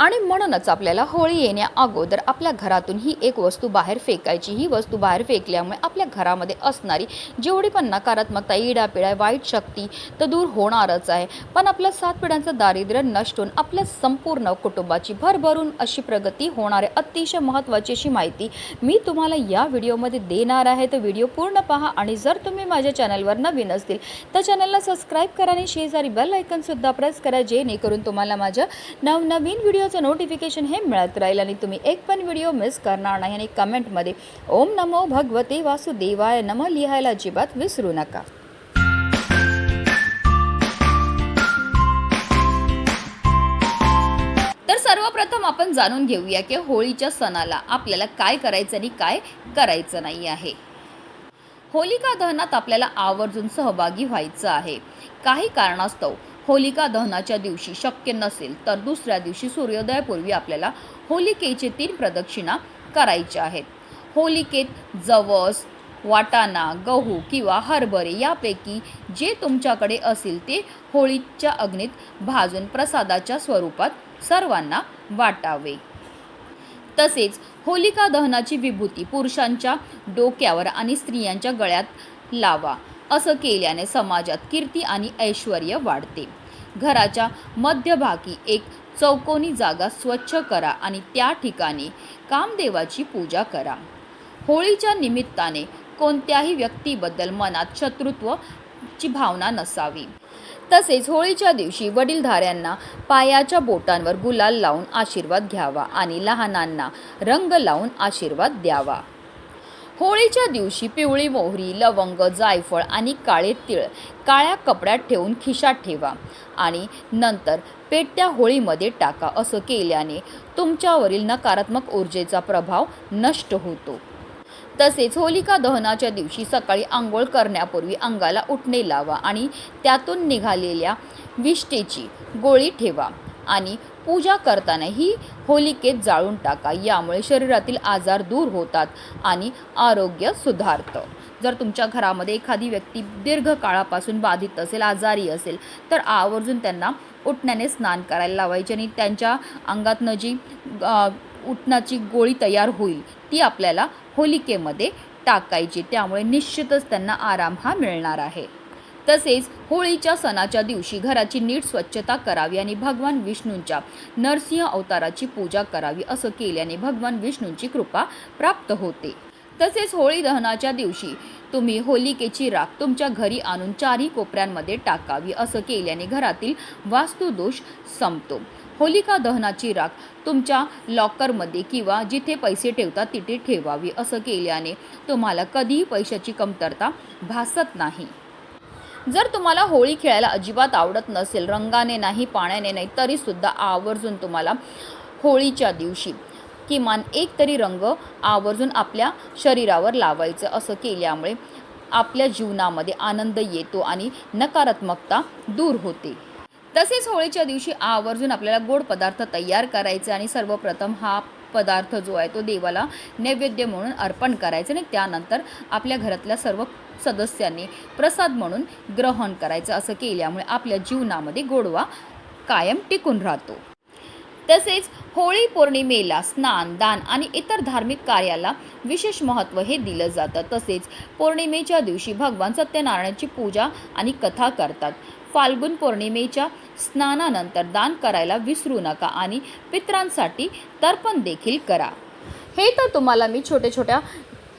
आणि म्हणूनच आपल्याला होळी येण्या अगोदर आपल्या घरातून ही एक वस्तू बाहेर फेकायची. ही वस्तू बाहेर फेकल्यामुळे आपल्या घरामध्ये असणारी जेवढी पण नकारात्मकता इडापिडा वाईट शक्ती तर दूर होणारच आहे. पण आपलं सात पिढ्यांचं दारिद्र्य नष्ट होऊन आपल्या संपूर्ण कुटुंबाची भरभरून अशी प्रगती होणार आहे अतिशय महत्त्वाची अशी माहिती मी तुम्हाला या व्हिडिओमध्ये देणार आहे. तर व्हिडिओ पूर्ण पहा आणि जर तुम्ही माझ्या चॅनलवर नवीन असतील तर चॅनलला सबस्क्राईब करा आणि शेजारी बेल आयकनसुद्धा प्रेस करा जेणेकरून तुम्हाला माझ्या नवनवीन व्हिडिओ व्हिडिओचं नोटिफिकेशन हे मिळत राहील आणि तुम्ही एक पण व्हिडिओ मिस करणार नाही आणि कमेंटमध्ये ओम नमो भगवते वासुदेवाय नम लिहायला अजिबात विसरू नका. तर सर्वप्रथम आपण जाणून घेऊया की होळीच्या सणाला आपल्याला काय करायचं आणि काय करायचं नाही आहे. होलिका दहनात आपल्याला आवर्जून सहभागी व्हायचं आहे. काही कारणास्तव होलिका दहनाच्या दिवशी शक्य नसेल तर दुसऱ्या दिवशी सूर्योदयापूर्वी आपल्याला होलिकेचे तीन प्रदक्षिणा करायच्या आहेत. होलिकेत जवस वाटाणा गहू किंवा हरभरे यापैकी जे तुमच्याकडे असेल ते होळीच्या अग्नीत भाजून प्रसादाच्या स्वरूपात सर्वांना वाटावे. तसेच होलिका दहनाची विभूती पुरुषांच्या डोक्यावर आणि स्त्रियांच्या गळ्यात लावा. असं केल्याने समाजात कीर्ती आणि ऐश्वर वाढते. घराच्या मध्यभागी एक चौकोनी जागा स्वच्छ करा आणि त्या ठिकाणी कामदेवाची पूजा करा. होळीच्या निमित्ताने कोणत्याही व्यक्तीबद्दल मनात शत्रुत्व ची भावना नसावी. तसेच होळीच्या दिवशी वडीलधाऱ्यांना पायाच्या बोटांवर गुलाल लावून आशीर्वाद घ्यावा आणि लहानांना रंग लावून आशीर्वाद द्यावा. होळीच्या दिवशी पिवळी मोहरी लवंग जायफळ आणि काळे तिळ काळ्या कपड्यात ठेवून खिशात ठेवा आणि नंतर पेटत्या होळीमध्ये टाका असं केल्याने तुमच्यावरील नकारात्मक ऊर्जेचा प्रभाव नष्ट होतो. तसेच होलिका दहनाच्या दिवशी सकाळी आंघोळ करण्यापूर्वी अंगाला उठणे लावा आणि त्यातून निघालेल्या विष्टेची गोळी ठेवा आणि पूजा करताना ही होलिकेत जाळून टाका. यामुळे शरीरातील आजार दूर होतात आणि आरोग्य सुधारतं. जर तुमच्या घरामध्ये एखादी व्यक्ती दीर्घ काळापासून बाधित असेल आजारी असेल तर आवर्जून त्यांना उठण्याने स्नान करायला लावायचे आणि त्यांच्या अंगातनं जी उठण्याची गोळी तयार होईल ती आपल्याला होलिकेमध्ये टाकायची. त्यामुळे निश्चितच त्यांना आराम हा मिळणार आहे. तसेच होळीच्या सणाच्या दिवशी घराची नीट स्वच्छता करावी आणि भगवान विष्णूंच्या नरसिंह अवताराची पूजा करावी असं केल्याने भगवान विष्णूंची कृपा प्राप्त होते. तसेच होळी दहनाच्या दिवशी तुम्ही होलिकेची राख तुमच्या घरी आणून चारही कोपऱ्यांमध्ये टाकावी असं केल्याने घरातील वास्तुदोष संपतो. होलिका दहनाची राख तुमच्या लॉकरमध्ये किंवा जिथे पैसे ठेवतात तिथे ठेवावी असं केल्याने तुम्हाला कधीही पैशाची कमतरता भासत नाही. जर तुम्हाला होळी खेळायला अजिबात आवडत नसेल रंगाने नाही पाण्याने नाही तरीसुद्धा आवर्जून तुम्हाला होळीच्या दिवशी किमान एक तरी रंग आवर्जून आपल्या शरीरावर लावायचं असं केल्यामुळे आपल्या जीवनामध्ये आनंद येतो आणि नकारात्मकता दूर होते. तसेच होळीच्या दिवशी आवर्जून आपल्याला गोड पदार्थ तयार करायचे आणि सर्वप्रथम हा पदार्थ जो आहे तो देवाला नैवेद्य म्हणून अर्पण करायचं आणि त्यानंतर आपल्या घरातल्या सर्व सदस्यांनी प्रसाद म्हणून ग्रहण करायचं असं केल्यामुळे आपल्या जीवनामध्ये गोडवा कायम टिकून राहतो. तसेच होळी पौर्णिमेला स्नान दान आणि इतर धार्मिक कार्याला विशेष महत्त्व हे दिलं जातं. तसेच पौर्णिमेच्या दिवशी भगवान सत्यनारायणाची पूजा आणि कथा करतात. फाल्गुन पौर्णिमेच्या स्नानानंतर दान करायला विसरू नका आणि पित्रांसाठी तर्पण देखील करा. हे तर तुम्हाला मी छोट्या छोट्या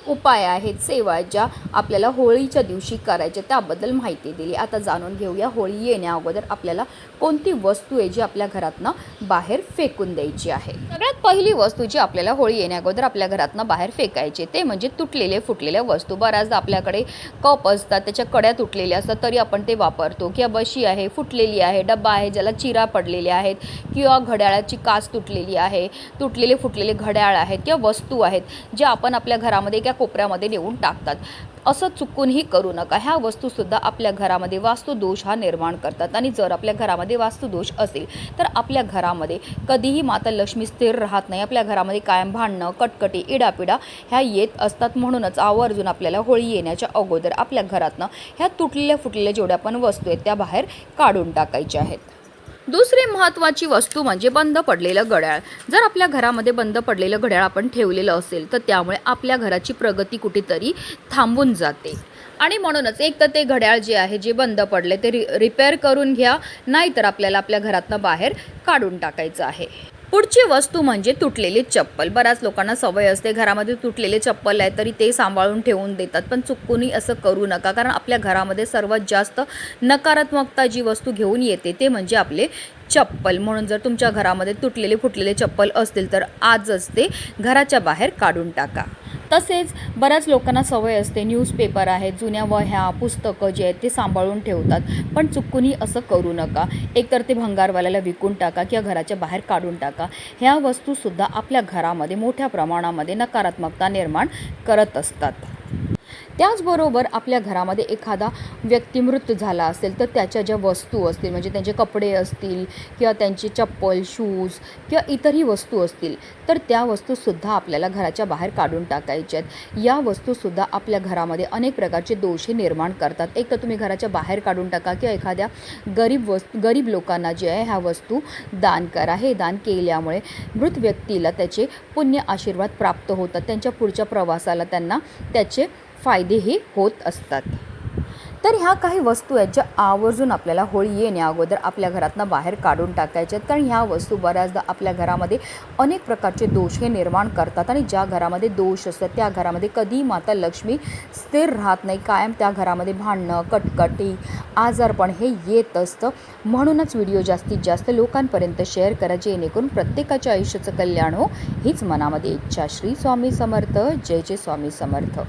उपाय आहेत सेवा ज्या आपल्याला होळीच्या दिवशी करायच्या त्याबद्दल माहिती दिली. आता जाणून घेऊया होळी येण्या अगोदर आपल्याला कोणती वस्तू आहे जी आपल्या घरातनं बाहेर फेकून द्यायची आहे. सगळ्यात पहिली वस्तू जी आपल्याला होळी येण्या अगोदर आपल्या घरातनं बाहेर फेकायची ते म्हणजे तुटलेले फुटलेल्या वस्तू. बऱ्याचदा आपल्याकडे कप असतात त्याच्या कड्या तुटलेल्या असतात तरी आपण ते वापरतो. किंवा बशी आहे फुटलेली आहे डब्बा आहे ज्याला चिरा पडलेल्या आहेत किंवा घड्याळाची काच तुटलेली आहे तुटलेले फुटलेले घड्याळ आहेत किंवा वस्तू आहेत ज्या आपण आपल्या घरामध्ये एका कोपऱ्यामध्ये नेऊन टाकतात. असं चुकूनही करू नका. ह्या वस्तूसुद्धा आपल्या घरामध्ये वास्तुदोष हा निर्माण करतात. आणि जर आपल्या घरामध्ये वास्तुदोष असेल तर आपल्या घरामध्ये कधीही माता लक्ष्मी स्थिर राहत नाही. आपल्या घरामध्ये कायम भांडणं कटकटी इडापिडा ह्या येत असतात. म्हणूनच आवर्जून आपल्याला होळी येण्याच्या अगोदर आपल्या घरातनं ह्या तुटलेल्या फुटलेल्या जेवढ्या पण वस्तू आहेत त्या बाहेर काढून टाकायच्या आहेत. दुसरी महत्त्वाची वस्तू म्हणजे बंद पडलेलं घड्याळ. जर आपल्या घरामध्ये बंद पडलेलं घड्याळ आपण ठेवलेलं असेल तर त्यामुळे आपल्या घराची प्रगती कुठेतरी थांबून जाते. आणि म्हणूनच एक तर ते घड्याळ जे आहे जे बंद पडले ते रि रिपेअर करून घ्या नाहीतर आपल्याला आपल्या घरातनं बाहेर काढून टाकायचं आहे. पुढची वस्तू म्हणजे तुटलेली चप्पल. बऱ्याच लोकांना सवय असते घरामध्ये तुटलेले चप्पल आहे तरी ते सांभाळून ठेवून देतात पण चुकूनही असं करू नका कारण आपल्या घरामध्ये सर्वात जास्त नकारात्मकता जी वस्तू घेऊन येते ते म्हणजे आपले चप्पल म्हणून जर तुमच्या घरामध्ये तुटलेले फुटलेले चप्पल असतील तर आजच ते घराच्या बाहेर काढून टाका. तसेच बऱ्याच लोकांना सवय असते न्यूजपेपर आहेत जुन्या वह्या पुस्तकं जे आहेत ते सांभाळून ठेवतात. पण चुकूनही असं करू नका. एकतर ते भंगारवाल्याला विकून टाका किंवा घराच्या बाहेर काढून टाका. ह्या वस्तूसुद्धा आपल्या घरामध्ये मोठ्या प्रमाणामध्ये नकारात्मकता निर्माण करत असतात. त्याचबरोबर आपल्या घरामध्ये एखादा व्यक्ती मृत्यू झाला असेल तर त्याच्या ज्या वस्तू असतील म्हणजे त्यांचे कपडे असतील किंवा त्यांची चप्पल शूज किंवा इतरही वस्तू असतील तर त्या वस्तूसुद्धा आपल्याला घराच्या बाहेर काढून टाकायच्या आहेत. या वस्तूसुद्धा आपल्या घरामध्ये अनेक प्रकारचे दोषे निर्माण करतात. एक तर तुम्ही घराच्या बाहेर काढून टाका किंवा एखाद्या गरीब वस् गरीब लोकांना जे आहे ह्या वस्तू दान करा. हे दान केल्यामुळे मृत व्यक्तीला त्याचे पुण्य आशीर्वाद प्राप्त होतात. त्यांच्या पुढच्या प्रवासाला त्यांना त्याचे फायदेही होत असतात. तर ह्या काही वस्तू आहेत ज्या आवर्जून आपल्याला होळी येण्या अगोदर आपल्या घरातनं बाहेर काढून टाकायच्या कारण ह्या वस्तू बऱ्याचदा आपल्या घरामध्ये अनेक प्रकारचे दोष हे निर्माण करतात आणि ज्या घरामध्ये दोष असतात त्या घरामध्ये कधी माता लक्ष्मी स्थिर राहत नाही. कायम त्या घरामध्ये भांडणं कटकटी आजारपण हे येत असतं. म्हणूनच व्हिडिओ जास्तीत जास्त लोकांपर्यंत शेअर करा जेणेकरून प्रत्येकाच्या आयुष्याचं कल्याण हो हीच मनामध्ये इच्छा. श्री स्वामी समर्थ. जय जय स्वामी समर्थ.